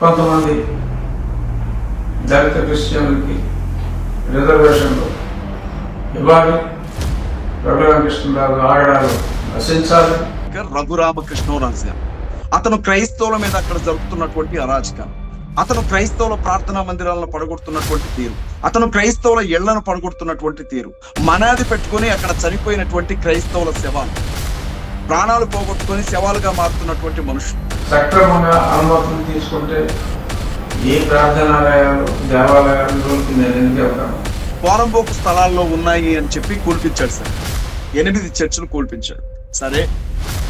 కొంతమంది దళిత క్రిస్టియన్లకి రిజర్వేషన్లు ఇవ్వాలి. రఘురామకృష్ణరావు ఆగడాలు నశించాలి. రఘురామకృష్ణరాజు అతను క్రైస్తవుల మీద అక్కడ జరుగుతున్నటువంటి అరాచకాలు అతను క్రైస్తవుల ప్రార్థనా మందిరాలను పడగొడుతున్నటువంటి తీరు అతను క్రైస్తవుల ఇళ్ళను పడగొడుతున్నటువంటి తీరు మనాది పెట్టుకొని అక్కడ చనిపోయినటువంటి క్రైస్తవుల శవాలు ప్రాణాలు పోగొట్టుకొని శవాలుగా మారుతున్నటువంటి మనుషులు. సక్రమంగా అనుమతులు తీసుకుంటే ఏ ప్రార్థనాలయాలు దేవాలయాలలోకి నేను పోరంబోకు స్థలాల్లో ఉన్నాయి అని చెప్పి కూల్పించాడు సార్. ఎనిమిది చర్చలు కూల్పించాడు. సరే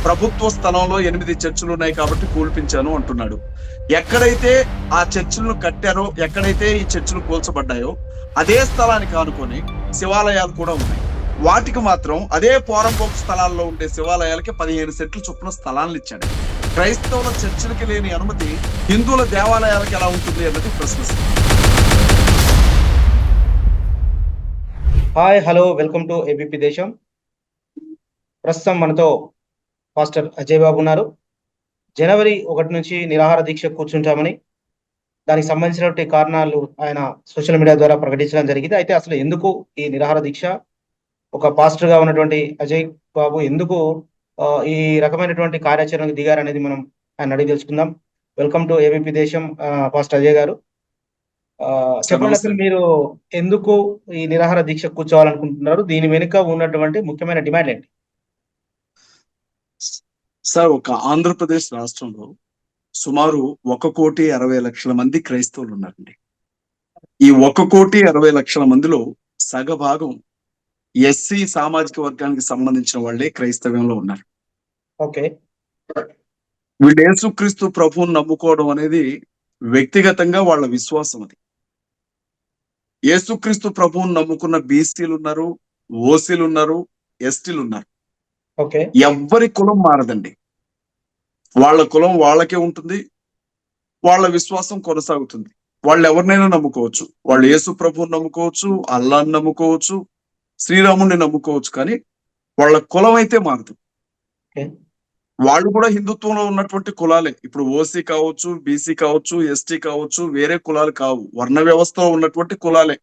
ప్రభుత్వ స్థలంలో ఎనిమిది చర్చలు ఉన్నాయి కాబట్టి కూల్పించాను అంటున్నాడు. ఎక్కడైతే ఆ చర్చలను కట్టారో ఎక్కడైతే ఈ చర్చలు కూల్చబడ్డాయో అదే స్థలానికి ఆనుకొని శివాలయాలు కూడా ఉన్నాయి. వాటికి మాత్రం అదే పోరంపోకు స్థలాల్లో ఉండే శివాలయాలకి పదిహేను సెట్లు చొప్పున స్థలాలను ఇచ్చాడు. క్రైస్తవుల చర్చిలకి లేని అనుమతి హిందువుల దేవాలయాలకు ఎలా ఉంటుంది అన్నది ప్రశ్నిస్తుంది. Hi hello welcome to ABP Desam ప్రస్తుతం మనతో పాస్టర్ అజయ్ బాబు ఉన్నారు. జనవరి ఒకటి నుంచి నిరాహార దీక్ష కూర్చుంటామని దానికి సంబంధించినటువంటి కారణాలు ఆయన సోషల్ మీడియా ద్వారా ప్రకటించడం జరిగింది. అయితే అసలు ఎందుకు ఈ నిరాహార దీక్ష? ఒక పాస్టర్గా ఉన్నటువంటి అజయ్ బాబు ఎందుకు ఈ రకమైనటువంటి కార్యాచరణకు దిగారు అనేది మనం ఆయన అడిగి తెలుసుకుందాం. Welcome to ABP Desam pastor Ajay గారు. చెప్పండి అసలు మీరు ఎందుకు ఈ నిరాహార దీక్ష కూర్చోవాలనుకుంటున్నారు? దీని వెనుక ఉన్నటువంటి ముఖ్యమైన డిమాండ్ ఏంటి? సార్ ఒక ఆంధ్రప్రదేశ్ రాష్ట్రంలో సుమారు ఒక కోటి అరవై లక్షల మంది క్రైస్తవులు ఉన్నారండి. ఈ ఒక కోటి అరవై లక్షల మందిలో సగభాగం ఎస్సీ సామాజిక వర్గానికి సంబంధించిన వాళ్ళే క్రైస్తవ్యంలో ఉన్నారు. ఓకే వీళ్ళు యేసుక్రీస్తు ప్రభువుని నమ్ముకోవడం అనేది వ్యక్తిగతంగా వాళ్ళ విశ్వాసం అది. యేసుక్రీస్తు ప్రభువుని నమ్ముకున్న బీసీలు ఉన్నారు ఓసీలు ఉన్నారు ఎస్టీలు ఉన్నారు. ఓకే ఎవ్వరి కులం మారదండి. వాళ్ళ కులం వాళ్ళకే ఉంటుంది వాళ్ళ విశ్వాసం కొనసాగుతుంది. వాళ్ళు ఎవరినైనా నమ్ముకోవచ్చు. వాళ్ళు యేసు ప్రభువుని నమ్ముకోవచ్చు అల్లాని నమ్ముకోవచ్చు శ్రీరాముడిని నమ్ముకోవచ్చు కానీ వాళ్ళ కులం అయితే మారదు. వాళ్ళు కూడా హిందుత్వంలో ఉన్నటువంటి కులాలే. ఇప్పుడు ఓసీ కావచ్చు బీసీ కావచ్చు ఎస్టీ కావచ్చు వేరే కులాలు కావు. వర్ణ వ్యవస్థలో ఉన్నటువంటి కులాలే.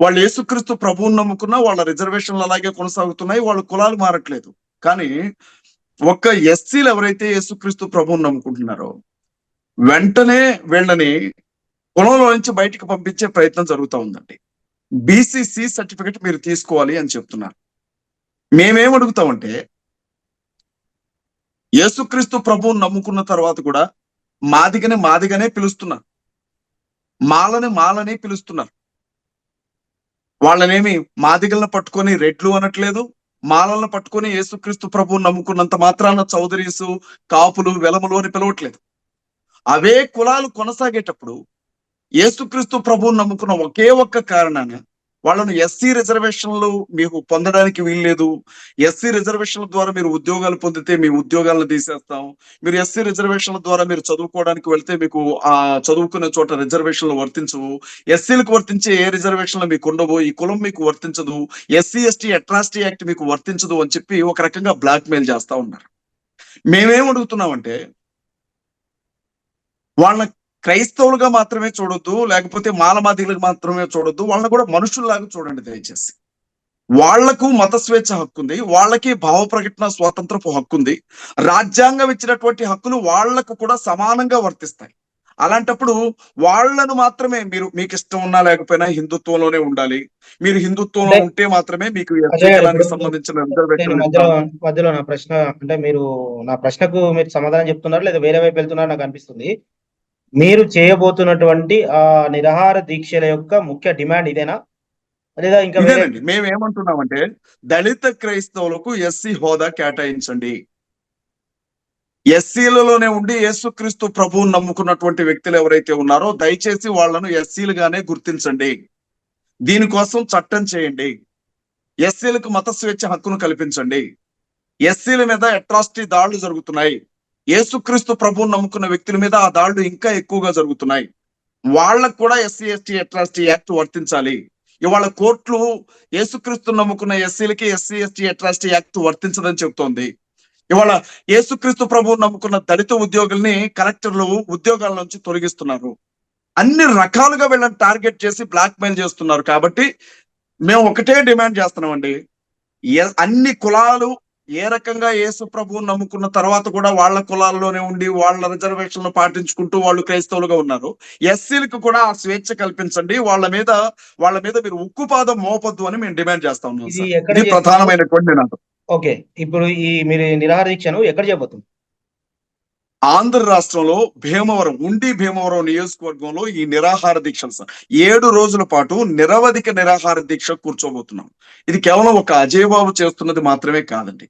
వాళ్ళు యేసుక్రీస్తు ప్రభువుని నమ్ముకున్నా వాళ్ళ రిజర్వేషన్లు అలాగే కొనసాగుతున్నాయి వాళ్ళ కులాలు మారట్లేదు. కానీ ఒక్క ఎస్సీలు ఎవరైతే యేసుక్రీస్తు ప్రభువుని నమ్ముకుంటున్నారో వెంటనే వీళ్ళని కులంలో నుంచి బయటికి పంపించే ప్రయత్నం జరుగుతూ ఉందండి. బీసీసీ సర్టిఫికెట్ మీరు తీసుకోవాలి అని చెప్తున్నారు. మేమేం అడుగుతామంటే యేసుక్రీస్తు ప్రభువు నమ్ముకున్న తర్వాత కూడా మాదిగని మాదిగనే పిలుస్తున్నారు. మాలని మాలని పిలుస్తున్నారు. వాళ్ళనేమి మాదిగలను పట్టుకొని రెడ్లు అనట్లేదు మాలలను పట్టుకొని యేసుక్రీస్తు ప్రభువు నమ్ముకున్నంత మాత్రాన చౌదరీసు కాపులు వెలములు అని పిలవట్లేదు. అవే కులాలు కొనసాగేటప్పుడు యేసుక్రీస్తు ప్రభువు నమ్ముకున్న ఒకే ఒక్క కారణాన వాళ్ళను ఎస్సీ రిజర్వేషన్లు మీకు పొందడానికి వీల్లేదు. ఎస్సీ రిజర్వేషన్ల ద్వారా మీరు ఉద్యోగాలు పొందితే మీ ఉద్యోగాలను తీసేస్తాం. మీరు ఎస్సీ రిజర్వేషన్ల ద్వారా మీరు చదువుకోవడానికి వెళ్తే మీకు ఆ చదువుకునే చోట రిజర్వేషన్లు వర్తించవు. ఎస్సీలకు వర్తించే ఏ రిజర్వేషన్లు మీకు ఉండవు ఈ కులం మీకు వర్తించదు. ఎస్సీ ఎస్టీ అట్రాసిటీ యాక్ట్ మీకు వర్తించదు అని చెప్పి ఒక రకంగా బ్లాక్ మెయిల్ చేస్తా ఉన్నారు. మేమేం అడుగుతున్నామంటే వాళ్ళ క్రైస్తవులుగా మాత్రమే చూడొద్దు లేకపోతే మాలమాదిలకు మాత్రమే చూడొద్దు. వాళ్ళని కూడా మనుషుల్లాగా చూడండి దయచేసి. వాళ్ళకు మత స్వేచ్ఛ హక్కు ఉంది వాళ్ళకి భావ ప్రకటన స్వాతంత్రపు హక్కు ఉంది. రాజ్యాంగం ఇచ్చినటువంటి హక్కులు వాళ్ళకు కూడా సమానంగా వర్తిస్తాయి. అలాంటప్పుడు వాళ్ళను మాత్రమే మీరు మీకు ఇష్టం ఉన్నా లేకపోయినా హిందుత్వంలోనే ఉండాలి. మీరు హిందుత్వంలో ఉంటే మాత్రమే మీకు సంబంధించిన మధ్యలో నా ప్రశ్న అంటే మీరు నా ప్రశ్నకు మీరు సమాధానం చెప్తున్నారు లేదా వేరే వైపు వెళ్తున్నారు నాకు అనిపిస్తుంది. మీరు చేయబోతున్నటువంటి ఆ నిరాహార దీక్షల యొక్క ముఖ్య డిమాండ్ ఇదేనా? లేదా ఇంకా మేము ఏమంటున్నామంటే దళిత క్రైస్తవులకు ఎస్సీ హోదా కేటాయించండి. ఎస్సీలలోనే ఉండి యేసుక్రీస్తు ప్రభువును నమ్ముకున్నటువంటి వ్యక్తులు ఎవరైతే ఉన్నారో దయచేసి వాళ్ళను ఎస్సీలుగానే గుర్తించండి. దీనికోసం చట్టం చేయండి. ఎస్సీలకు మత స్వేచ్ఛ హక్కును కల్పించండి. ఎస్సీల మీద అట్రాసిటీ దాడులు జరుగుతున్నాయి. యేసుక్రీస్తు ప్రభువు నమ్ముకున్న వ్యక్తుల మీద ఆ దాడులు ఇంకా ఎక్కువగా జరుగుతున్నాయి. వాళ్ళకు కూడా ఎస్సీ ఎస్టీ అట్రాసిటీ యాక్ట్ వర్తించాలి. ఇవాళ కోర్టులు యేసుక్రీస్తు నమ్ముకున్న ఎస్సీలకి ఎస్సీ ఎస్టీ అట్రాసిటీ యాక్ట్ వర్తించదని చెబుతోంది. ఇవాళ యేసుక్రీస్తు ప్రభువు నమ్ముకున్న దళిత ఉద్యోగుల్ని కలెక్టర్లు ఉద్యోగాల నుంచి తొలగిస్తున్నారు. అన్ని రకాలుగా వీళ్ళని టార్గెట్ చేసి బ్లాక్ మెయిల్ చేస్తున్నారు కాబట్టి మేము ఒకటే డిమాండ్ చేస్తున్నామండి. అన్ని కులాలు ఏ రకంగా యేసు ప్రభువుని నమ్ముకున్న తర్వాత కూడా వాళ్ళ కులాల్లోనే ఉండి వాళ్ళ రిజర్వేషన్లు పాటించుకుంటూ వాళ్ళు క్రైస్తవులుగా ఉన్నారు. ఎస్సీలకు కూడా ఆ స్వేచ్ఛ కల్పించండి. వాళ్ళ మీద వాళ్ళ మీద మీరు ఉక్కుపాదం మోపొద్దు అని మేము డిమాండ్ చేస్తా ఉన్నాం ఇది? ప్రధానమైనటువంటి ఓకే ఇప్పుడు ఈ మీరు ఈ నిరాహార దీక్షను ఎక్కడ చేయబోతుంది ఆంధ్ర రాష్ట్రంలో భీమవరం ఉండి భీమవరం నియోజకవర్గంలో ఈ నిరాహార దీక్షలు సార్. ఏడు రోజుల పాటు నిరవధిక నిరాహార దీక్ష కూర్చోబోతున్నాం. ఇది కేవలం ఒక అజయ్ బాబు చేస్తున్నది మాత్రమే కాదండి.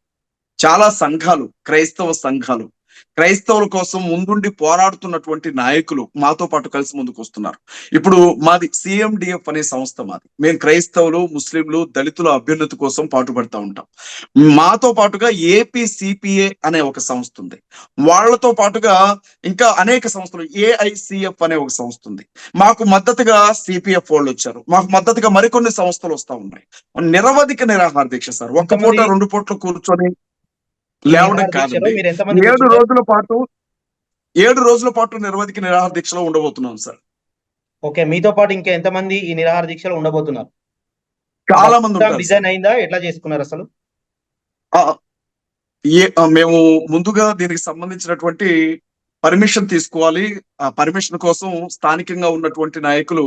చాలా సంఘాలు క్రైస్తవ సంఘాలు క్రైస్తవుల కోసం ముందుండి పోరాడుతున్నటువంటి నాయకులు మాతో పాటు కలిసి ముందుకు వస్తున్నారు. ఇప్పుడు మాది సిఎండిఎఫ్ అనే సంస్థ మాది. మేము క్రైస్తవులు ముస్లింలు దళితుల అభ్యున్నతి కోసం పాటుపడతా ఉంటాం. మాతో పాటుగా ఏపీ సిపిఏ అనే ఒక సంస్థ ఉంది. వాళ్ళతో పాటుగా ఇంకా అనేక సంస్థలు ఏఐసిఎఫ్ అనే ఒక సంస్థ ఉంది. మాకు మద్దతుగా సిపిఎఫ్ వాళ్ళు వచ్చారు. మాకు మద్దతుగా మరికొన్ని సంస్థలు వస్తా ఉన్నాయి. నిరవధిక నిరాహార దీక్ష సార్. ఒక్క పూట రెండు పూటలు కూర్చొని లేవడం ఎంతమంది ఏడు? రోజుల పాటు ఏడు రోజుల పాటు నిరవధిక నిరాహార దీక్షలో ఉండబోతున్నాం సార్. ఓకే మీతో పాటు ఇంకా ఎంతమంది ఈ నిరాహార దీక్షలో ఉండబోతున్నారు? చాలా మంది. డిజైన్ అయిందా? ఎట్లా చేసుకున్నారు అసలు? మేము ముందుగా దీనికి సంబంధించినటువంటి పర్మిషన్ తీసుకోవాలి. ఆ పర్మిషన్ కోసం స్థానికంగా ఉన్నటువంటి నాయకులు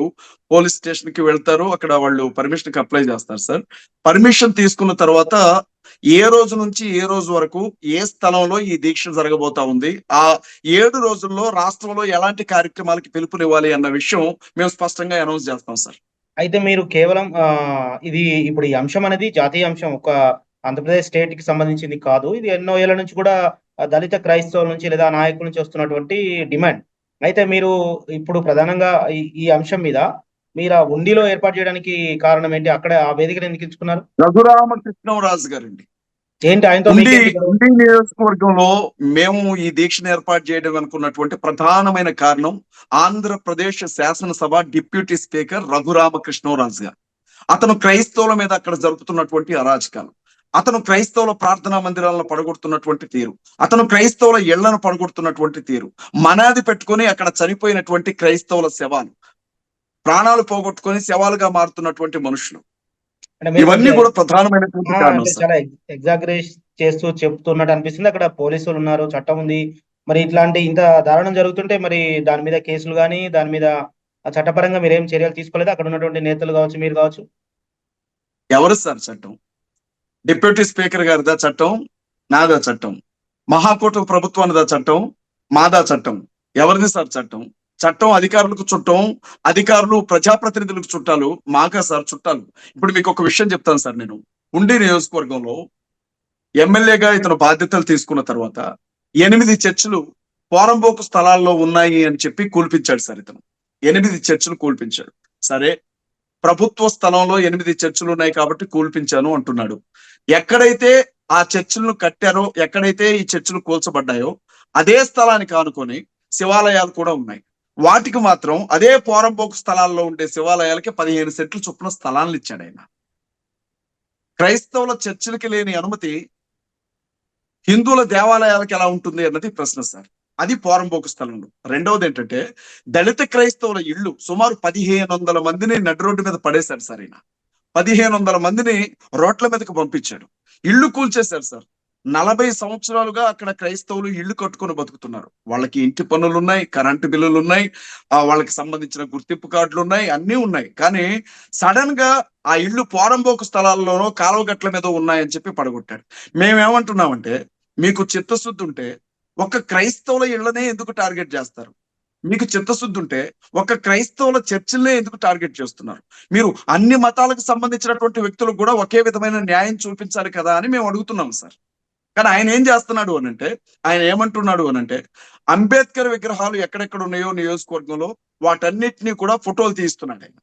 పోలీస్ స్టేషన్కి వెళ్తారు. అక్కడ వాళ్ళు పర్మిషన్కి అప్లై చేస్తారు సార్. పర్మిషన్ తీసుకున్న తర్వాత ఏ రోజు నుంచి ఏ రోజు వరకు ఏ స్థలంలో ఈ దీక్ష జరగబోతా ఉంది? ఆ ఏడు రోజుల్లో రాష్ట్రంలో ఎలాంటి కార్యక్రమాలకి పిలుపునివ్వాలి అన్న విషయం మేము స్పష్టంగా అనౌన్స్ చేస్తాం సార్. అయితే మీరు కేవలం ఇది ఇప్పుడు ఈ అంశం అనేది జాతీయ అంశం ఒక ఆంధ్రప్రదేశ్ స్టేట్కి సంబంధించింది కాదు. ఇది ఎన్నో ఏళ్ళ నుంచి కూడా దళిత క్రైస్తవుల నుంచి లేదా నాయకుల నుంచి వస్తున్నటువంటి డిమాండ్. అయితే మీరు ఇప్పుడు ప్రధానంగా ఈ ఈ అంశం మీద మీరు ఆ ఉండిలో ఏర్పాటు చేయడానికి కారణం ఏంటి? అక్కడ ఆ వేదికను ఎందుకు ఎంచుకున్నారు? రఘురామకృష్ణరాజు గారండి. ఏంటి ఆయనతో ఉండి నియోజకవర్గంలో మేము ఈ దీక్షను ఏర్పాటు చేయడం అనుకున్నటువంటి ప్రధానమైన కారణం ఆంధ్రప్రదేశ్ శాసనసభ డిప్యూటీ స్పీకర్ రఘురామకృష్ణరాజు గారు. అతను క్రైస్తవుల మీద అక్కడ జరుపుతున్నటువంటి అరాచకాలు అతను క్రైస్తవుల ప్రార్థనా మందిరాలను పడగొడుతున్నటువంటి తీరు. అతను క్రైస్తవుల ఇళ్ళను పడగొడుతున్నటువంటి తీరు. మనాది పెట్టుకొని అక్కడ చనిపోయినటువంటి క్రైస్తవుల శవాలు. ప్రాణాలు పోగొట్టుకొని శవాలుగా మారుతున్నటువంటి మనుషులు. ఇవన్నీ కూడా ప్రధానమైనటువంటి చాలా ఎగ్జాగరేట్ చేస్తూ చెప్తున్నట్టు అనిపిస్తుంది. అక్కడ పోలీసులు ఉన్నారు చట్టం ఉంది. మరి ఇట్లాంటి ఇంత దారుణం జరుగుతుంటే మరి దాని మీద కేసులు కానీ దాని మీద చట్టపరంగా మీరు ఏం చర్యలు తీసుకోలేదు? అక్కడ ఉన్నటువంటి నేతలు కావచ్చు మీరు కావచ్చు? ఎవరు సార్ చట్టం? డిప్యూటీ స్పీకర్ గారిదా చట్టం? నాదా చట్టం? మహాకూట ప్రభుత్వానిదా చట్టం? మాదా చట్టం? ఎవరిది సార్ చట్టం? చట్టం అధికారులకు చుట్టం అధికారులు ప్రజాప్రతినిధులకు చుట్టాలు మాకా సార్ చుట్టాలు. ఇప్పుడు మీకు ఒక విషయం చెప్తాను సార్ నేను. ఉండి నియోజకవర్గంలో ఎమ్మెల్యేగా ఇతను బాధ్యతలు తీసుకున్న తర్వాత ఎనిమిది చర్చలు పోరంబోకు స్థలాల్లో ఉన్నాయి అని చెప్పి కూల్పించాడు సార్ ఇతను. ఎనిమిది చర్చలు కూల్పించాడు. సరే ప్రభుత్వ స్థలంలో ఎనిమిది చర్చలు ఉన్నాయి కాబట్టి కూల్పించాను అంటున్నాడు. ఎక్కడైతే ఆ చర్చిలను కట్టారో ఎక్కడైతే ఈ చర్చలు కూల్చబడ్డాయో అదే స్థలానికి ఆనుకొని శివాలయాలు కూడా ఉన్నాయి. వాటికి మాత్రం అదే పోరంపోకు స్థలాల్లో ఉండే శివాలయాలకి పదిహేను సెంట్లు చొప్పున స్థలాలను ఇచ్చాడు ఆయన. క్రైస్తవుల చర్చిలకి లేని అనుమతి హిందువుల దేవాలయాలకు ఎలా ఉంటుంది అన్నది ప్రశ్న సార్. అది పోరంపోకు స్థలంలో. రెండవది ఏంటంటే దళిత క్రైస్తవుల ఇళ్ళు సుమారు పదిహేను వందల మందిని నడి రోడ్డు మీద పడేశాడు సార్ ఈయన. పదిహేను వందల మందిని రోడ్ల మీదకి పంపించాడు. ఇళ్ళు కూల్చేశారు సార్. నలభై సంవత్సరాలుగా అక్కడ క్రైస్తవులు ఇళ్ళు కట్టుకొని బతుకుతున్నారు. వాళ్ళకి ఇంటి పనులు ఉన్నాయి కరెంటు బిల్లులు ఉన్నాయి ఆ వాళ్ళకి సంబంధించిన గుర్తింపు కార్డులు ఉన్నాయి అన్నీ ఉన్నాయి. కానీ సడన్గా ఆ ఇళ్ళు పోరంబోకు స్థలాల్లోనో కాలువగట్ల మీద ఉన్నాయని చెప్పి పడగొట్టాడు మేమేమంటున్నామంటే మీకు చిత్తశుద్ధి ఉంటే ఒక క్రైస్తవుల ఇళ్ళనే ఎందుకు టార్గెట్ చేస్తారు? మీకు చిత్తశుద్ధి ఉంటే ఒక క్రైస్తవుల చర్చిల్నే ఎందుకు టార్గెట్ చేస్తున్నారు? మీరు అన్ని మతాలకు సంబంధించినటువంటి వ్యక్తులకు కూడా ఒకే విధమైన న్యాయం చూపించాలి కదా అని మేము అడుగుతున్నాం సార్. కానీ ఆయన ఏం చేస్తున్నాడు అని అంటే ఆయన ఏమంటున్నాడు అని అంటే అంబేద్కర్ విగ్రహాలు ఎక్కడెక్కడ ఉన్నాయో నియోజకవర్గంలో వాటన్నిటినీ కూడా ఫోటోలు తీస్తున్నాడు ఆయన.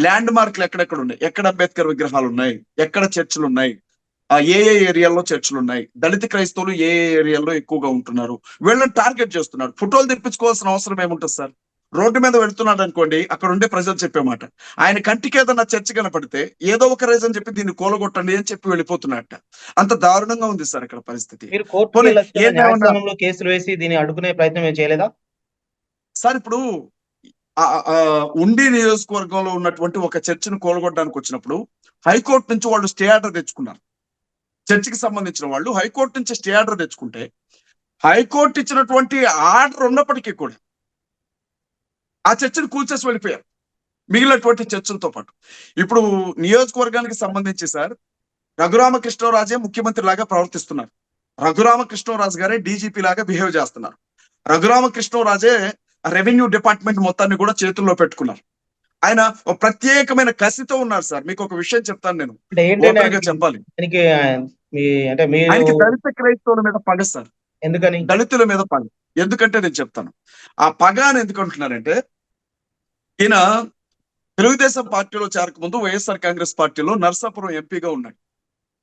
ల్యాండ్ మార్క్లు ఎక్కడెక్కడ ఉన్నాయి? ఎక్కడ అంబేద్కర్ విగ్రహాలు ఉన్నాయి? ఎక్కడ చర్చిలు ఉన్నాయి? ఆ ఏ ఏ ఏరియాల్లో చర్చిలు ఉన్నాయి? దళిత క్రైస్తవులు ఏ ఏ ఏరియాల్లో ఎక్కువగా ఉంటున్నారు? వీళ్ళని టార్గెట్ చేస్తున్నారు ఫోటోలు తెప్పించుకోవాల్సిన అవసరం ఏముంటుంది సార్? రోడ్డు మీద వెళ్తున్నాడు అనుకోండి అక్కడ ఉండే ప్రజలు చెప్పే మాట ఆయన కంటికి ఏదన్నా చర్చ కనపడితే ఏదో ఒక రీజన్ చెప్పి దీన్ని కూలగొట్టండి అని చెప్పి వెళ్ళిపోతున్నట్ట అంత దారుణంగా ఉంది సార్ ఇక్కడ పరిస్థితి. కేసులు వేసి దీన్ని అడ్డుకునే ప్రయత్నం చేయలేదా? సార్ ఇప్పుడు ఉండి నియోజకవర్గంలో ఉన్నటువంటి ఒక చర్చిని కూలగొట్టడానికి వచ్చినప్పుడు హైకోర్టు నుంచి వాళ్ళు స్టే ఆర్డర్ తెచ్చుకున్నారు. చర్చికి సంబంధించిన వాళ్ళు హైకోర్టు నుంచి స్టే ఆర్డర్ తెచ్చుకుంటే హైకోర్టు ఇచ్చినటువంటి ఆర్డర్ ఉన్నప్పటికీ కూడా ఆ చర్చిని కూల్చేసి వెళ్ళిపోయారు. మిగిలినటువంటి చర్చలతో పాటు. ఇప్పుడు నియోజకవర్గానికి సంబంధించి సార్ రఘురామకృష్ణరాజే ముఖ్యమంత్రి లాగా ప్రవర్తిస్తున్నారు. రఘురామకృష్ణరాజు గారే డీజీపీ లాగా బిహేవ్ చేస్తున్నారు. రఘురామకృష్ణరాజే రెవెన్యూ డిపార్ట్మెంట్ మొత్తాన్ని కూడా చేతుల్లో పెట్టుకున్నారు. ఆయన ప్రత్యేకమైన కసితో ఉన్నారు సార్. మీకు ఒక విషయం చెప్తాను నేను. చెప్పాలి. దళిత క్రైస్తవుల మీద పగ సార్. ఎందుకని? దళితుల మీద పగ. ఎందుకంటే నేను చెప్తాను. ఆ పగ అని ఎందుకు అంటున్నారంటే ఈయన తెలుగుదేశం పార్టీలో చేరకముందు వైఎస్ఆర్ కాంగ్రెస్ పార్టీలో నర్సాపురం ఎంపీగా ఉన్నాడు.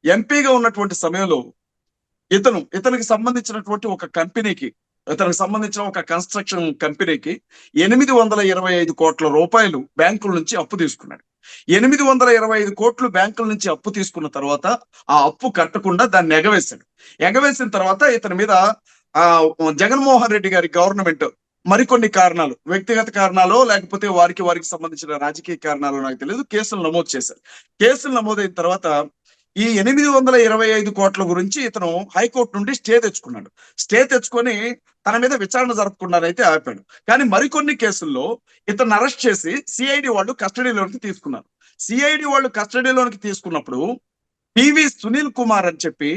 ఎంపీగా ఉన్నటువంటి సమయంలో ఇతను ఇతనికి సంబంధించినటువంటి ఒక కంపెనీకి ఇతనికి సంబంధించిన ఒక కన్స్ట్రక్షన్ కంపెనీకి ఎనిమిది వందల ఇరవై ఐదు కోట్ల రూపాయలు బ్యాంకుల నుంచి అప్పు తీసుకున్నాడు. ఎనిమిది వందల ఇరవై ఐదు కోట్లు బ్యాంకుల నుంచి అప్పు తీసుకున్న తర్వాత ఆ అప్పు కట్టకుండా దాన్ని ఎగవేశాడు. ఎగవేసిన తర్వాత ఇతని మీద ఆ జగన్మోహన్ రెడ్డి గారి గవర్నమెంట్ మరికొన్ని కారణాలు వ్యక్తిగత కారణాలు లేకపోతే వారికి వారికి సంబంధించిన రాజకీయ కారణాలు నాకు తెలియదు కేసులు నమోదు చేశారు. కేసులు నమోదైన తర్వాత ఈ ఎనిమిది వందల ఇరవై ఐదు కోట్ల గురించి ఇతను హైకోర్టు నుండి స్టే తెచ్చుకున్నాడు. స్టే తెచ్చుకొని తన మీద విచారణ జరుపుకున్నారైతే ఆపాడు. కానీ మరికొన్ని కేసుల్లో ఇతను అరెస్ట్ చేసి సిఐడి వాళ్ళు కస్టడీలోనికి తీసుకున్నారు. సిఐడి వాళ్ళు కస్టడీలోనికి తీసుకున్నప్పుడు పివి సునీల్ కుమార్ అని చెప్పి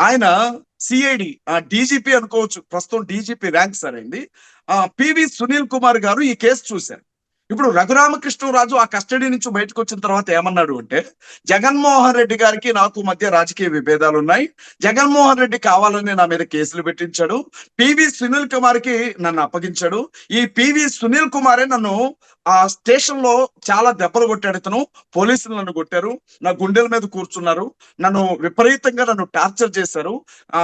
ఆయన సిఐడి ఆ డీజీపీ అనుకోవచ్చు. ప్రస్తుతం డీజీపీ ర్యాంక్ సరైంది. ఆ పివి సునీల్ కుమార్ గారు ఈ కేసు చూశారు. ఇప్పుడు రఘురామకృష్ణరాజు ఆ కస్టడీ నుంచి బయటకు వచ్చిన తర్వాత ఏమన్నాడు అంటే జగన్మోహన్ రెడ్డి గారికి నాకు మధ్య రాజకీయ విభేదాలు ఉన్నాయి జగన్మోహన్ రెడ్డి కావాలని నా మీద కేసులు పెట్టించాడు. పివి సునీల్ కుమార్కి నన్ను అప్పగించాడు. ఈ పివి సునీల్ కుమారే నన్ను ఆ స్టేషన్లో చాలా దెబ్బలు కొట్టాడు. ఇతను పోలీసులు నన్ను కొట్టారు. నా గుండెల మీద కూర్చున్నారు. నన్ను విపరీతంగా నన్ను టార్చర్ చేశారు. ఆ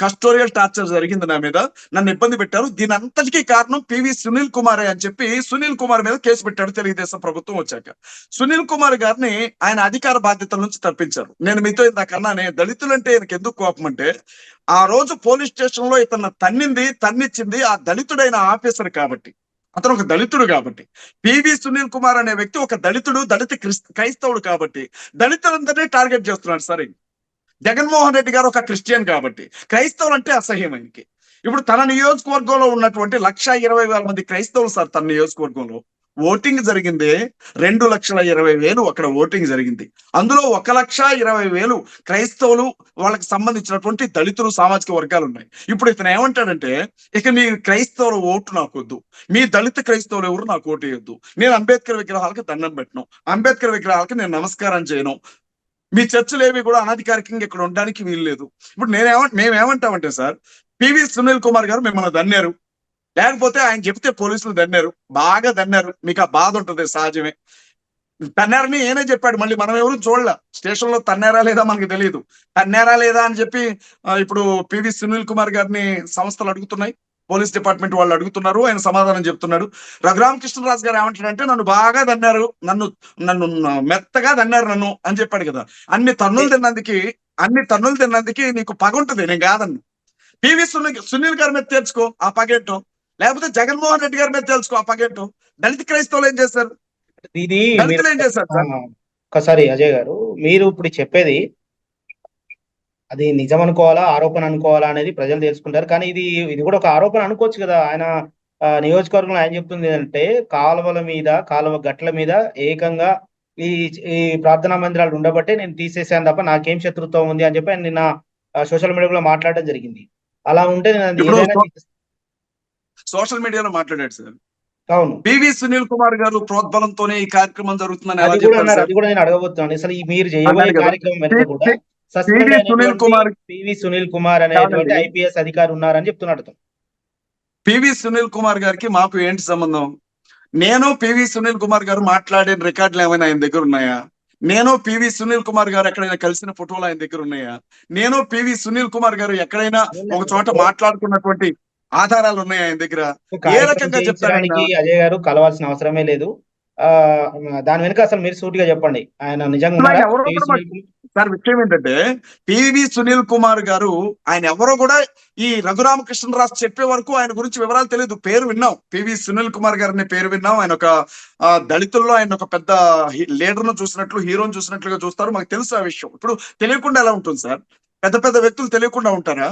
కస్టోరియల్ టార్చర్ జరిగింది నా మీద. నన్ను ఇబ్బంది పెట్టారు. దీని అంతటికీ కారణం పివి సునీల్ కుమారే అని చెప్పి సునీల్ కుమార్ మీద కేసు పెట్టాడు తెలుగుదేశం ప్రభుత్వం వచ్చాక. సునీల్ కుమార్ గారిని ఆయన అధికార బాధ్యతల నుంచి తప్పించారు. నేను మీతో ఇందాక దళితులంటే ఈయనకి ఎందుకు కోపం అంటే ఆ రోజు పోలీస్ స్టేషన్లో ఇతను తన్నింది తన్నిచ్చింది ఆ దళితుడైన ఆఫీసర్ కాబట్టి. అతను ఒక దళితుడు కాబట్టి. పివి సునీల్ కుమార్ అనే వ్యక్తి ఒక దళితుడు దళిత క్రిస్- క్రైస్తవుడు కాబట్టి. దళితులందరినీ టార్గెట్ చేస్తున్నాడు సరే జగన్మోహన్ రెడ్డి గారు ఒక క్రిస్టియన్ కాబట్టి. క్రైస్తవులు అంటే అసహ్యం ఆయనకి. ఇప్పుడు తన నియోజకవర్గంలో ఉన్నటువంటి లక్ష ఇరవై వేల మంది క్రైస్తవులు సార్ తన నియోజకవర్గంలో. ఓటింగ్ జరిగింది రెండు లక్షల ఇరవై వేలు అక్కడ ఓటింగ్ జరిగింది. అందులో ఒక లక్ష ఇరవై వేలు క్రైస్తవులు వాళ్ళకి సంబంధించినటువంటి దళితులు సామాజిక వర్గాలు ఉన్నాయి. ఇప్పుడు ఇతను ఏమంటాడంటే ఇక మీ క్రైస్తవుల ఓటు నాకు వద్దు మీ దళిత క్రైస్తవులు ఎవరు నాకు ఓటు వేయొద్దు. నేను అంబేద్కర్ విగ్రహాలకు దండం పెట్టను. అంబేద్కర్ విగ్రహాలకు నేను నమస్కారం చేయను. మీ చర్చలు ఏవి కూడా అనధికారికంగా ఇక్కడ ఉండడానికి వీలు లేదు ఇప్పుడు నేనేమ మేమేమంటామంటే సార్ పివి సునీల్ కుమార్ గారు మిమ్మల్ని దన్నారు లేకపోతే ఆయన చెప్తే పోలీసులు దన్నారు బాగా దన్నారు. మీకు ఆ బాధ ఉంటుంది సహజమే. తన్నారని ఏనే చెప్పాడు మళ్ళీ మనం ఎవరు చూడలే. స్టేషన్లో తన్నారా లేదా మనకి తెలియదు తన్నారా లేదా అని చెప్పి ఇప్పుడు పివి సునీల్ కుమార్ గారిని సంస్థలు అడుగుతున్నాయి. పోలీస్ డిపార్ట్మెంట్ వాళ్ళు అడుగుతున్నారు ఆయన సమాధానం చెప్తున్నాడు రఘురామకృష్ణరాజు గారు ఏమంటాడంటే నన్ను బాగా దన్నారు నన్ను నన్ను మెత్తగా దన్నారు నన్ను అని చెప్పాడు కదా. అన్ని తన్నులు తిన్నందుకు అన్ని తన్నులు తిన్నందుకు నీకు పగ ఉంటుంది నేను కాదన్ను. పివి సునీల్ సునీల్ గారి మీద తెచ్చుకో ఆ పగేంటో. లేకపోతే జగన్మోహన్ రెడ్డి గారి మీద తెలుసుకో ఆ పగేంటో దళిత క్రైస్తవులు ఏం ఇది దళితులు ఏం చేశారు సార్? ఆ, ఒకసారి అజయ్ గారు మీరు ఇప్పుడు చెప్పేది అది నిజం అనుకోవాలా ఆరోపణ అనుకోవాలా అనేది ప్రజలు తెలుసుకుంటారు. కానీ ఇది ఇది కూడా ఒక ఆరోపణ అనుకోవచ్చు కదా. ఆయన నియోజకవర్గంలో ఆయన చెప్తుంది అంటే కాలువల మీద కాలువ గట్ల మీద ఏకంగా ఈ ఈ ప్రార్థనా మందిరాలు ఉండబట్టే నేను తీసేసాను తప్ప నాకేం శత్రుత్వం ఉంది అని చెప్పి ఆయన నిన్న సోషల్ మీడియాలో మాట్లాడడం జరిగింది. అలా ఉంటే నేను. సోషల్ మీడియాలో మాట్లాడాడు సార్. పివి సునీల్ కుమార్ గారు ప్రోద్బలంతోనే ఈ కార్యక్రమం జరుగుతుందని ఎలా అది కూడా చెప్పారు అన్నారు సార్? అది కూడా నేను అడగబోతున్నాను. అసలు ఈ మీరు చేయబోయే. కార్యక్రమం వెనుక కూడా సునీల్ కుమార్ పివి సునీల్ కుమార్ అనేటువంటి. ఐపీఎస్ అధికారి ఉన్నారని చెప్తున్నాడు. పివి సునీల్ కుమార్ గారికి మాకు ఏంటి సంబంధం? నేను పివి సునీల్ కుమార్ గారు మాట్లాడిన రికార్డులు ఏమైనా ఆయన దగ్గర ఉన్నాయా? నేను పివి సునీల్ కుమార్ గారు ఎక్కడైనా కలిసిన ఫోటోలు ఆయన దగ్గర ఉన్నాయా? నేను పివి సునీల్ కుమార్ గారు ఎక్కడైనా ఒక చోట మాట్లాడుకున్నటువంటి ఆధారాలు ఉన్నాయి ఆయన దగ్గర? కార్యక్రమం రకంగా? చేయించడానికి అజయ్ గారు కలవాల్సిన అవసరమే లేదు. ఆ దాని వెనుక అసలు మీరు సూటిగా చెప్పండి. ఆయన నిజంగా? సార్ విషయం ఏంటంటే పివి సునీల్ కుమార్ గారు ఆయన ఎవరో కూడా ఈ రఘురామకృష్ణరాజు చెప్పే వరకు ఆయన గురించి వివరాలు తెలియదు. పేరు విన్నాం. పివి సునీల్ కుమార్ గారిని పేరు విన్నాం. ఆయన ఒక దళితుల్లో ఆయన ఒక పెద్ద లీడర్ను చూసినట్లు హీరోని చూసినట్లుగా చూస్తారు. మాకు తెలుసు ఆ విషయం. ఇప్పుడు తెలియకుండా ఎలా ఉంటుంది సార్? పెద్ద పెద్ద వ్యక్తులు తెలియకుండా ఉంటారా?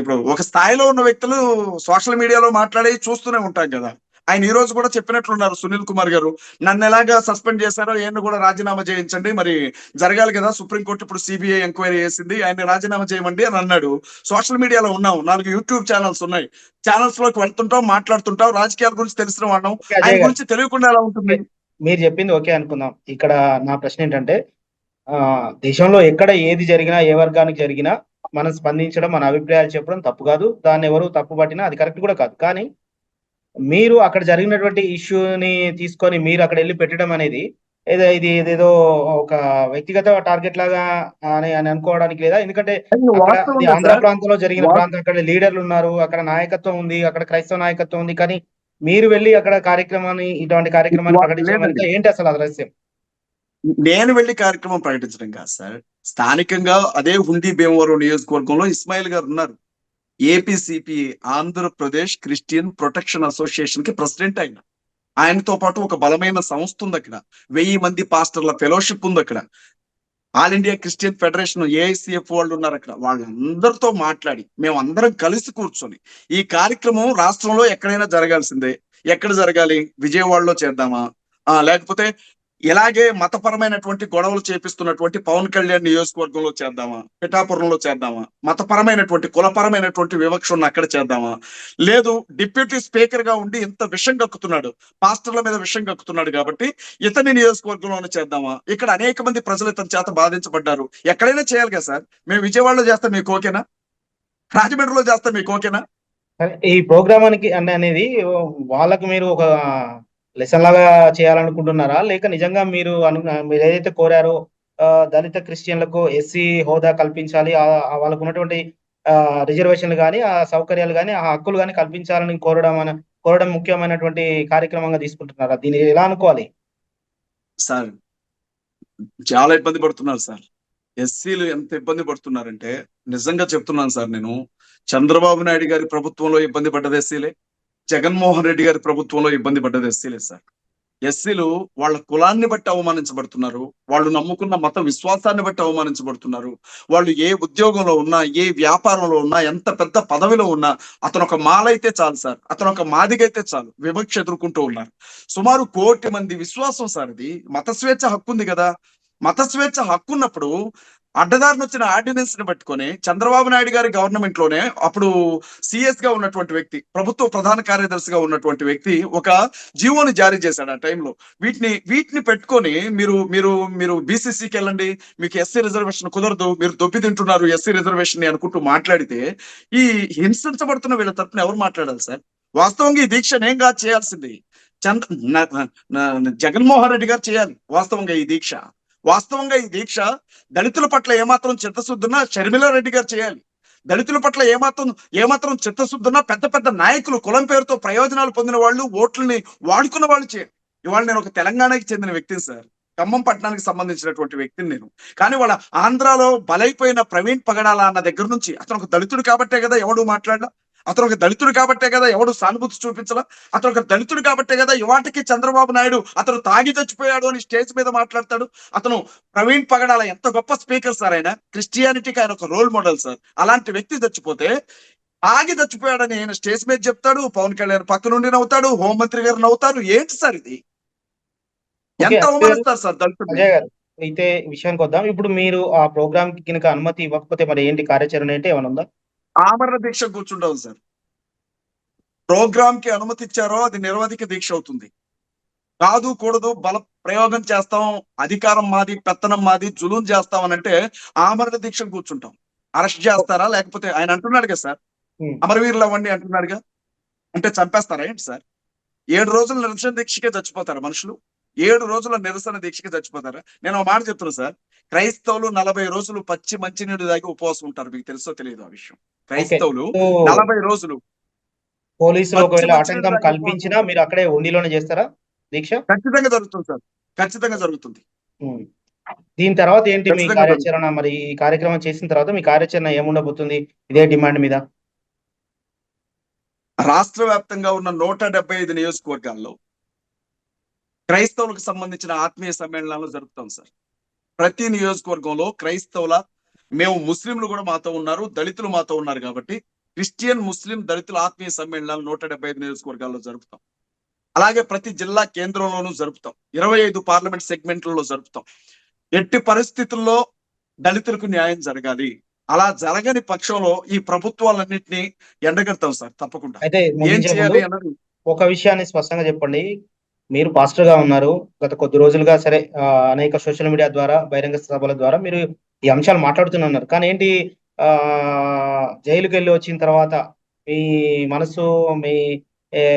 ఇప్పుడు ఒక స్థాయిలో ఉన్న వ్యక్తులు సోషల్ మీడియాలో మాట్లాడి చూస్తూనే ఉంటాం కదా. ఆయన ఈ రోజు కూడా చెప్పినట్లున్నారు సునీల్ కుమార్ గారు నన్ను ఎలాగా సస్పెండ్ చేశారో ఈయన కూడా రాజీనామా చేయించండి మరి జరగాలి కదా సుప్రీంకోర్టు ఇప్పుడు సిబిఐ ఎంక్వైరీ చేసింది ఆయన రాజీనామా చేయమండి అని అన్నాడు. సోషల్ మీడియాలో ఉన్నాం నాలుగు యూట్యూబ్ ఛానల్స్ ఉన్నాయి. ఛానల్స్లోకి వెళ్తుంటాం మాట్లాడుతుంటాం రాజకీయాల గురించి తెలిసిన వాళ్ళం. ఆయన గురించి తెలియకుండా ఎలా ఉంటుంది? మీరు చెప్పింది ఓకే అనుకుందాం. ఇక్కడ నా ప్రశ్న ఏంటంటే ఆ దేశంలో ఎక్కడ ఏది జరిగినా ఏ వర్గానికి జరిగినా మనం స్పందించడం మన అభిప్రాయాలు చెప్పడం తప్పు కాదు. దాన్ని ఎవరు తప్పు పట్టినా అది కరెక్ట్ కూడా కాదు. కానీ మీరు అక్కడ జరిగినటువంటి ఇష్యూని తీసుకొని మీరు అక్కడ వెళ్ళి పెట్టడం అనేది ఏదో ఇది ఏదేదో ఒక వ్యక్తిగత టార్గెట్ లాగా అని అని అనుకోవడానికి లేదా? ఎందుకంటే ఆంధ్ర ప్రాంతంలో జరిగిన ప్రాంతం. అక్కడ లీడర్లు ఉన్నారు. అక్కడ నాయకత్వం ఉంది. అక్కడ క్రైస్తవ నాయకత్వం ఉంది. కానీ మీరు వెళ్ళి అక్కడ కార్యక్రమాన్ని ఇటువంటి కార్యక్రమాన్ని ప్రకటించడం ఏంటి అసలు ఆ రహస్యం? నేను వెళ్ళి కార్యక్రమం ప్రకటించడం కాదు సార్. స్థానికంగా అదే హుండీ భీమవరం నియోజకవర్గంలో ఇస్మాయిల్ గారు ఉన్నారు. ఏపీసీపీ ఆంధ్రప్రదేశ్ క్రిస్టియన్ ప్రొటెక్షన్ అసోసియేషన్కి ప్రెసిడెంట్ ఆయన ఆయనతో పాటు ఒక బలమైన సంస్థ ఉంది అక్కడ. వెయ్యి మంది పాస్టర్ల ఫెలోషిప్ ఉంది అక్కడ. All India Christian Federation AICF వాళ్ళు ఉన్నారు అక్కడ. వాళ్ళందరితో మాట్లాడి మేము అందరం కలిసి కూర్చొని ఈ కార్యక్రమం రాష్ట్రంలో ఎక్కడైనా జరగాల్సిందే. ఎక్కడ జరగాలి? విజయవాడలో చేద్దామా? ఆ లేకపోతే ఇలాగే మతపరమైనటువంటి గొడవలు చేపిస్తున్నటువంటి పవన్ కళ్యాణ్ నియోజకవర్గంలో చేద్దామా? పిఠాపురంలో చేద్దామా? మతపరమైనటువంటి కులపరమైనటువంటి వివక్ష ఉన్న అక్కడ చేద్దామా? లేదు డిప్యూటీ స్పీకర్గా ఉండి ఇంత విషం కక్కుతున్నాడు పాస్టర్ల మీద విషం కక్కుతున్నాడు కాబట్టి ఇతని నియోజకవర్గంలోనే చేద్దామా? ఇక్కడ అనేక మంది ప్రజలు ఇతని చేత బాధించబడ్డారు. ఎక్కడైనా చేయాలి కదా సార్? మేము విజయవాడలో చేస్తాం మీకు ఓకేనా? రాజమండ్రిలో చేస్తాం మీకు ఓకేనా? ఈ ప్రోగ్రామానికి అనేది వాళ్ళకు మీరు ఒక లెసన్ లాగా చేయాలనుకుంటున్నారా? లేక నిజంగా మీరు అను మీరు ఏదైతే కోరారో దళిత క్రిస్టియన్లకు ఎస్సీ హోదా కల్పించాలి వాళ్ళకు ఉన్నటువంటి రిజర్వేషన్లు కానీ ఆ సౌకర్యాలు కానీ ఆ హక్కులు కానీ కల్పించాలని కోరడం అన కోరడం ముఖ్యమైనటువంటి కార్యక్రమంగా తీసుకుంటున్నారా? దీన్ని ఎలా అనుకోవాలి? సార్ చాలా ఇబ్బంది పడుతున్నారు సార్. ఎస్సీలు ఎంత ఇబ్బంది పడుతున్నారంటే నిజంగా చెప్తున్నాను సార్ నేను చంద్రబాబు నాయుడు గారి ప్రభుత్వంలో ఇబ్బంది పడ్డది ఎస్సీలే. జగన్మోహన్ రెడ్డి గారి ప్రభుత్వంలో ఇబ్బంది పడ్డది ఎస్సీలే సార్. ఎస్సీలు వాళ్ళ కులాన్ని బట్టి అవమానించబడుతున్నారు వాళ్ళు నమ్ముకున్న మత విశ్వాసాన్ని బట్టి అవమానించబడుతున్నారు వాళ్ళు ఏ ఉద్యోగంలో ఉన్నా ఏ వ్యాపారంలో ఉన్నా ఎంత పెద్ద పదవిలో ఉన్నా అతను ఒక మాలైతే చాలు సార్ అతను ఒక మాదిగైతే చాలు వివక్ష ఎదుర్కొంటూ ఉన్నారు. సుమారు కోటి మంది విశ్వాసం సార్ ఇది మత స్వేచ్ఛ హక్కు ఉంది కదా. మత స్వేచ్ఛ హక్కు ఉన్నప్పుడు అడ్డదారిని వచ్చిన ఆర్డినెన్స్ని పట్టుకొని చంద్రబాబు నాయుడు గారి గవర్నమెంట్లోనే అప్పుడు సిఎస్గా ఉన్నటువంటి వ్యక్తి ప్రభుత్వ ప్రధాన కార్యదర్శిగా ఉన్నటువంటి వ్యక్తి ఒక జీవోని జారీ చేశాడు ఆ టైంలో వీటిని వీటిని పెట్టుకొని మీరు మీరు మీరు బీసీసీకి వెళ్ళండి మీకు ఎస్సీ రిజర్వేషన్ కుదరదు మీరు దొబ్బి తింటున్నారు ఎస్సీ రిజర్వేషన్ అనుకుంటూ మాట్లాడితే ఈ హింసించబడుతున్న వీళ్ళ తరపున ఎవరు మాట్లాడాలి సార్? వాస్తవంగా ఈ దీక్ష నేను కాదు చేయాల్సింది. చంద్ర జగన్మోహన్ రెడ్డి గారు చేయాలి వాస్తవంగా ఈ దీక్ష. వాస్తవంగా ఈ దీక్ష దళితుల పట్ల ఏమాత్రం చిత్తశుద్ధున్నా షర్మిలా రెడ్డి గారు చేయాలి. దళితుల పట్ల ఏమాత్రం ఏమాత్రం చిత్తశుద్ధున్నా పెద్ద పెద్ద నాయకులు కులం పేరుతో ప్రయోజనాలు పొందిన వాళ్ళు ఓట్లని వాడుకున్న వాళ్ళు చేయాలి. ఇవాళ నేను ఒక తెలంగాణకి చెందిన వ్యక్తిని సార్. ఖమ్మం పట్టణానికి సంబంధించినటువంటి వ్యక్తిని నేను. కానీ వాళ్ళ ఆంధ్రాలో బలైపోయిన ప్రవీణ్ పగడాల అన్న దగ్గర నుంచి అతను ఒక దళితుడు కాబట్టే కదా ఎవడు మాట్లాడలా? అతను ఒక దళితుడు కాబట్టే కదా ఎవడు సానుభూతి చూపించలా? అతను ఒక దళితుడు కాబట్టే కదా ఇవాటికి చంద్రబాబు నాయుడు అతను తాగి చచ్చిపోయాడు అని స్టేజ్ మీద మాట్లాడతాడు. అతను ప్రవీణ్ పగడాల ఎంత గొప్ప స్పీకర్ సార్ ఆయన. క్రిస్టియానిటీకి ఆయన ఒక రోల్ మోడల్ సార్. అలాంటి వ్యక్తి చచ్చిపోతే ఆగి చచ్చిపోయాడని ఆయన స్టేజ్ మీద చెప్తాడు. పవన్ కళ్యాణ్ పక్క నుండి నవ్వుతాడు. హోంమంత్రి గారు నవ్వుతారు. ఏంటి సార్ ఇది? ఎంత అవమానిస్తారు సార్ దళితుడు అయితే విషయానికి వద్దాం. ఇప్పుడు మీరు ఆ ప్రోగ్రామ్కి కనుక అనుమతి ఇవ్వకపోతే మరి ఏంటి కార్యాచరణ ఏంటి ఏమైనా ఉందా? ఆమరణ దీక్ష కూర్చుంటాం సార్. ప్రోగ్రామ్కి అనుమతి ఇచ్చారో అది నిరవధిక దీక్ష అవుతుంది. కాదు కూడదు బల ప్రయోగం చేస్తాం అధికారం మాది పెత్తనం మాది జులుం చేస్తాం అని అంటే ఆమరణ దీక్ష కూర్చుంటాం. అరెస్ట్ చేస్తారా లేకపోతే ఆయన అంటున్నాడు కదా సార్. అమరవీరులు అవ్వండి అంటున్నాడుగా అంటే చంపేస్తారా ఏంటి సార్? ఏడు రోజులు నిరసన దీక్షకే చచ్చిపోతారు మనుషులు? ఏడు రోజుల నిరసన దీక్షకి చచ్చిపోతారా? నేను ఒక మాట చెప్తున్నా సార్. క్రైస్తవులు నలభై రోజులు పచ్చి మంచినీళ్ళు దాగి ఉపవాసం ఉంటారు. మీకు తెలుసో తెలియదు ఆ విషయం. క్రైస్తవులు నలభై రోజులు పోలీసులు ఒకవేళ ఆటంకం తాగి కల్పించినా మీరు అక్కడే ఉండిలోనే చేస్తారా దీక్ష? ఖచ్చితంగా జరుగుతుంది సార్. ఖచ్చితంగా జరుగుతుంది. దీని తర్వాత ఏంటి మీ కార్యాచరణ? మరి ఈ కార్యక్రమం చేసిన తర్వాత మీ కార్యాచరణ ఏముండబోతుంది ఇదే డిమాండ్ మీద? రాష్ట్ర వ్యాప్తంగా ఉన్న నూట డెబ్బై ఐదు నియోజకవర్గాల్లో క్రైస్తవులకు సంబంధించిన ఆత్మీయ సమ్మేళనాలు జరుపుతాం సార్. ప్రతి నియోజకవర్గంలో క్రైస్తవుల మేము ముస్లింలు కూడా మాతో ఉన్నారు దళితులు మాతో ఉన్నారు కాబట్టి క్రిస్టియన్ ముస్లిం దళితుల ఆత్మీయ సమ్మేళనాలు నూట డెబ్బై ఐదు నియోజకవర్గాల్లో జరుపుతాం. అలాగే ప్రతి జిల్లా కేంద్రంలోనూ జరుపుతాం. ఇరవై ఐదు పార్లమెంట్ సెగ్మెంట్లలో జరుపుతాం. ఎట్టి పరిస్థితుల్లో దళితులకు న్యాయం జరగాలి. అలా జరగని పక్షంలో ఈ ప్రభుత్వాలన్నింటినీ ఎండగడతాం సార్ తప్పకుండా. అయితే ఏం చేయాలి అన్నది ఒక విషయాన్ని స్పష్టంగా చెప్పండి. మీరు పాస్టర్గా ఉన్నారు. గత కొద్ది రోజులుగా సరే అనేక సోషల్ మీడియా ద్వారా బహిరంగ సభల ద్వారా మీరు ఈ అంశాలు మాట్లాడుతున్నారు. కానీ ఏంటి ఆ జైలుకి వెళ్ళి వచ్చిన తర్వాత మీ మనసు మీ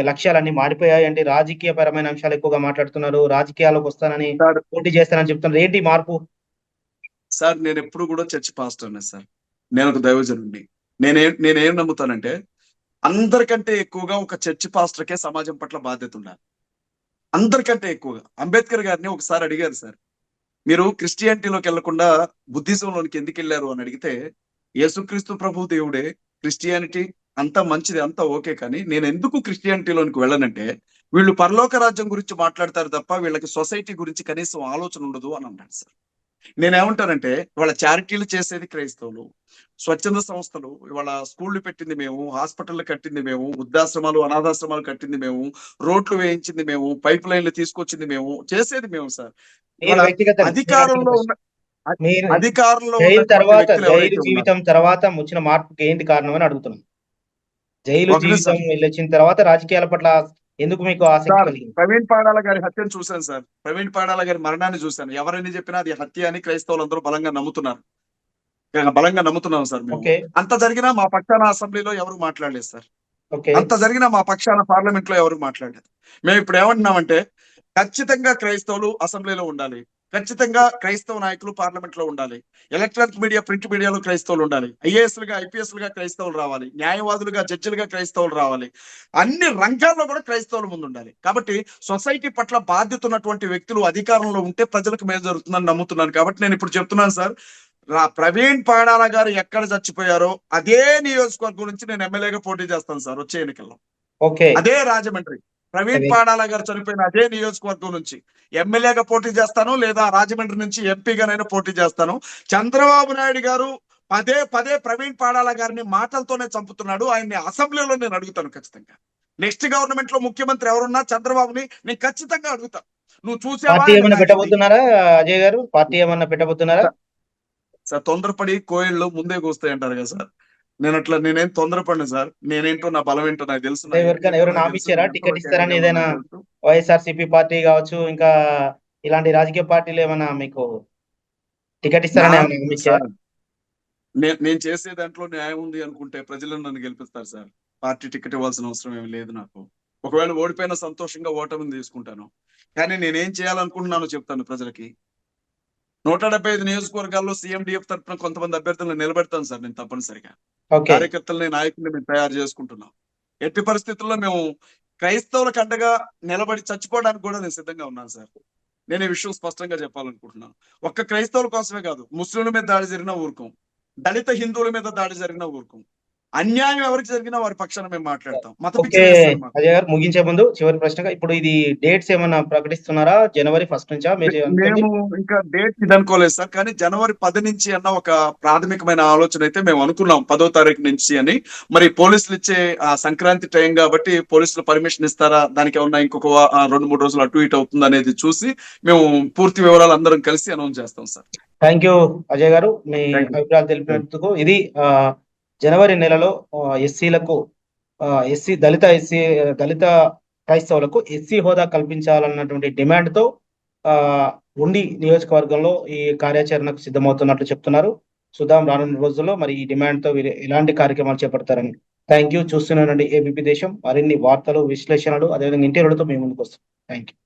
లక్ష్యాలన్నీ మారిపోయాయి అంటే రాజకీయ పరమైన అంశాలు ఎక్కువగా మాట్లాడుతున్నారు. రాజకీయాలకు వస్తానని పోటీ చేస్తానని చెప్తున్నారు. ఏంటి మార్పు? సార్ నేను ఎప్పుడు కూడా చర్చ్ పాస్టర్నే సార్. నేను ఒక దైవజనుడిని నేనే నేనేం నమ్ముతానంటే అందరికంటే ఎక్కువగా ఒక చర్చ్ పాస్టర్కే సమాజం పట్ల బాధ్యత ఉండాలి. అందరికంటే ఎక్కువగా. అంబేద్కర్ గారిని ఒకసారి అడిగారు సార్ మీరు క్రిస్టియానిటీలోకి వెళ్ళకుండా బుద్ధిజంలోనికి ఎందుకు వెళ్ళారు అని అడిగితే యేసుక్రీస్తు ప్రభు దేవుడే క్రిస్టియానిటీ అంతా మంచిది అంతా ఓకే కానీ నేను ఎందుకు క్రిస్టియానిటీలోనికి వెళ్ళనంటే వీళ్ళు పరలోక రాజ్యం గురించి మాట్లాడతారు తప్ప వీళ్ళకి సొసైటీ గురించి కనీసం ఆలోచన ఉండదు అని అన్నాడు సార్. నేనేమంటానంటే ఇవాళ చారిటీలు చేసేది క్రైస్తవులు స్వచ్ఛంద సంస్థలు ఇవాళ స్కూళ్ళు పెట్టింది మేము హాస్పిటల్ కట్టింది మేము వృద్ధాశ్రమాలు అనాథాశ్రమాలు కట్టింది మేము రోడ్లు వేయించింది మేము పైప్ లైన్లు తీసుకొచ్చింది మేము చేసేది మేము సార్. అధికారంలో ఉన్న అధికారంలో తర్వాత జైలు జీవితం తర్వాత వచ్చిన మార్పుకి ఏంటి కారణం అని అడుగుతున్నాం. జైలు జీవితం. వెళ్ళొచ్చిన తర్వాత రాజకీయాల పట్ల ఎందుకు మీకు ఆసక్తి ప్రవీణ్ పాడాల గారి హత్యను చూశాను సార్. ప్రవీణ్ పాడాల గారి మరణాన్ని చూశాను. ఎవరైనా చెప్పినా అది హత్య అని క్రైస్తవులందరూ బలంగా నమ్ముతున్నారు. బలంగా నమ్ముతున్నాం సార్ అంత జరిగినా మా పక్షాన అసెంబ్లీలో ఎవరు మాట్లాడలేదు సార్. అంత జరిగినా మా పక్షాన పార్లమెంట్లో ఎవరు మాట్లాడలేదు. మేము ఇప్పుడు ఏమంటున్నామంటే ఖచ్చితంగా క్రైస్తవులు అసెంబ్లీలో ఉండాలి. ఖచ్చితంగా క్రైస్తవ నాయకులు పార్లమెంట్లో ఉండాలి. ఎలక్ట్రానిక్ మీడియా ప్రింట్ మీడియాలో క్రైస్తవులు ఉండాలి. ఐఏఎస్ లుగా ఐపీఎస్ లుగా క్రైస్తవులు రావాలి. న్యాయవాదులుగా జడ్జిలుగా క్రైస్తవులు రావాలి. అన్ని రంగాల్లో కూడా క్రైస్తవులు ముందు ఉండాలి. కాబట్టి సొసైటీ పట్ల బాధ్యత ఉన్నటువంటి వ్యక్తులు అధికారంలో ఉంటే ప్రజలకు మేలు జరుగుతుందని నమ్ముతున్నాను. కాబట్టి నేను ఇప్పుడు చెప్తున్నాను సార్ ప్రవీణ్ పాడాల గారు ఎక్కడ చచ్చిపోయారో అదే నియోజకవర్గం నుంచి నేను ఎమ్మెల్యేగా పోటీ చేస్తాను సార్ వచ్చే ఎన్నికల్లో. అదే రాజమండ్రి. ప్రవీణ్. పాడాల గారు చనిపోయిన అదే నియోజకవర్గం నుంచి ఎమ్మెల్యేగా పోటీ చేస్తాను లేదా రాజమండ్రి నుంచి ఎంపీగానైనా పోటీ చేస్తాను. చంద్రబాబు నాయుడు గారు పదే పదే ప్రవీణ్ పాడాల గారిని మాటలతోనే చంపుతున్నాడు. ఆయన్ని అసెంబ్లీలో నేను అడుగుతాను ఖచ్చితంగా. నెక్స్ట్ గవర్నమెంట్లో ముఖ్యమంత్రి ఎవరున్నా చంద్రబాబుని నేను ఖచ్చితంగా అడుగుతాను. నువ్వు పెట్టబోతున్నారా అజయ్ గారు? పార్టీ ఏమన్నా పెట్టబోతున్నారా? సార్ తొందరపడి కోయిళ్ళు ముందే కూస్తాయి అంటారు కదా సార్. నేను అట్లా నేనేం తొందరపడిన సార్. నేనేంటో నా బలం ఏంటో నాకు తెలుసు. ఎవరికైనా ఎవరైనా టికెట్ ఇస్తారని ఏదైనా? వైఎస్ఆర్సీపీ పార్టీ కావచ్చు ఇంకా ఇలాంటి రాజకీయ పార్టీలు ఏమైనా మీకు టికెట్ ఇస్తారని నే- నేను చేసే దాంట్లో న్యాయం ఉంది అనుకుంటే ప్రజలు నన్ను గెలిపిస్తారు సార్. పార్టీ టికెట్ ఇవ్వాల్సిన అవసరం ఏమి లేదు నాకు. ఒకవేళ ఓడిపోయినా సంతోషంగా ఓటమిని తీసుకుంటాను. కానీ నేనేం చేయాలనుకుంటున్నానో చెప్తాను ప్రజలకి. నూట డెబ్బై ఐదు నియోజకవర్గాల్లో సీఎండిఎఫ్ తరఫున కొంతమంది అభ్యర్థులను నిలబెడతాను సార్ నేను తప్పనిసరిగా. కార్యకర్తలని నాయకుల్ని మేము తయారు చేసుకుంటున్నాం. ఎట్టి పరిస్థితుల్లో మేము క్రైస్తవులకు అండగా నిలబడి చచ్చిపోవడానికి కూడా నేను సిద్ధంగా ఉన్నాను సార్. నేను ఈ విషయం స్పష్టంగా చెప్పాలనుకుంటున్నాను. ఒక్క క్రైస్తవుల కోసమే కాదు ముస్లింల మీద దాడి జరిగిన ఊరుకోం. దళిత హిందువుల మీద దాడి జరిగిన ఊరుకోం. అన్యాయం ఎవరికి జరిగినా వారి పక్షాన మేము మాట్లాడతాం మత. అజయ్ గారు ముగించే ముందు చివరి ప్రశ్నగా ఇప్పుడు ఇది డేట్స్ ఏమన్నా ప్రకటిస్తున్నారా జనవరి ఫస్ట్ నుంచా? మేము ఇంకా డేట్ ఇది అనుకోలేదు సార్ కానీ జనవరి పది నుంచి అన్న ఒక ప్రాథమికమైన ఆలోచన అయితే మేము అనుకున్నాం పదో తారీఖు నుంచి అని మరి పోలీసులు ఇచ్చే ఆ సంక్రాంతి టైం కాబట్టి పోలీసులు పర్మిషన్ ఇస్తారా దానికి ఏమన్నా ఇంకొక రెండు మూడు రోజులు అటు ఇటు అవుతుంది అనేది చూసి మేము పూర్తి వివరాలు అందరం కలిసి అనౌన్స్ చేస్తాం సార్ థ్యాంక్ యూ అజయ్ గారు మీ. అభిప్రాయాలు తెలిపినందుకు ఇది ఆ, జనవరి నెలలో ఎస్సీలకు ఎస్సీ దళిత ఎస్సీ దళిత క్రైస్తవులకు ఎస్సీ హోదా కల్పించాలన్నటువంటి డిమాండ్తో ఉండి నియోజకవర్గంలో ఈ కార్యాచరణకు సిద్ధమవుతున్నట్లు చెప్తున్నారు. సుదాం రానున్న రోజుల్లో మరి ఈ డిమాండ్తో తో ఎలాంటి కార్యక్రమాలు చేపడతారని. థ్యాంక్ యూ చూస్తున్నానండి ఏబిపి దేశం. మరిన్ని వార్తలు విశ్లేషణలు అదేవిధంగా ఇంటర్వ్యూలతో మేము ముందుకు వస్తాం. Thank you